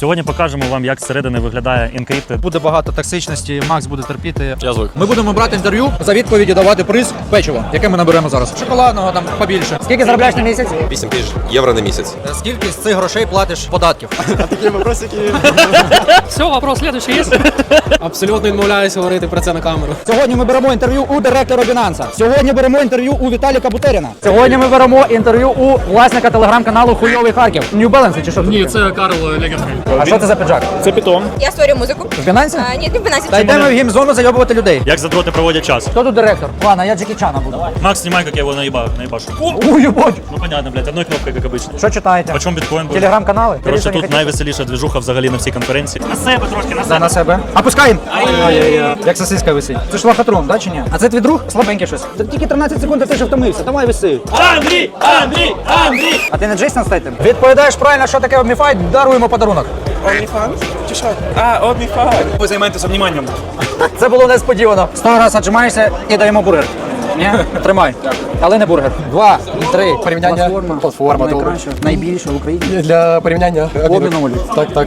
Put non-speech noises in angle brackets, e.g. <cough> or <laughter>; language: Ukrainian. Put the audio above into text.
Сьогодні покажемо вам, як зсередини виглядає Encrypted. Буде багато токсичності, Макс буде терпіти. Я звик. Ми будемо брати інтерв'ю за відповіді давати приз печиво, яке ми наберемо зараз. Шоколадного там побільше. Скільки заробляєш на місяць? 8 тисяч євро на місяць. Скільки з цих грошей платиш податків? <laughs> Все, вопрос следующий есть? Абсолютно відмовляюся говорити про це на камеру. Сьогодні ми беремо інтерв'ю у директора Binance. Сьогодні беремо інтерв'ю у Віталіка Бутеріна. Сьогодні ми беремо інтерв'ю у власника телеграм-каналу Хуйовий Харків. New Balance чи що? Ні, це Карл Легерфельд. А що це за піджак? Це питон. Я створюю музику. В Binance? А, ні, не в Binance. Та йдемо в гімзону зайобувати людей. Як задроти проводять час. Хто тут директор? Ладно, я Джекі Чана буду. Макс, снимай, как я его наебаю, наебашу. Ой, ебать. Ну понятно, блядь, одной кнопкой, как обычно. Що читаєте? Почем біткоін буде? Телеграм-канали? Коротше, тут найвеселіша движуха взагалі на всій конференції. На себе трошки, на Да, на себе. Опускаємо. Як сосиска висить. Це ж лохотрон, да чи ні? А це твій друг? Слабенький щось. Та тільки 13 секунд, а ти вже втомився. Давай виси. Андрій! Андрій! Андрій! А ти не Джейсон Стейтем? Відповідаєш правильно, що таке обміфайт, даруємо подарунок. Ви займаєтеся вніманням. Це було несподівано. Сто раз отжимаєшся і даємо бургер. Ні? <laughs> Тримай. Але не бургер. Два, три. Порівняння. Платформа. Платформа, добре. Найкраща, найбільша в Україні. Для порівняння. Обміну. Так, так.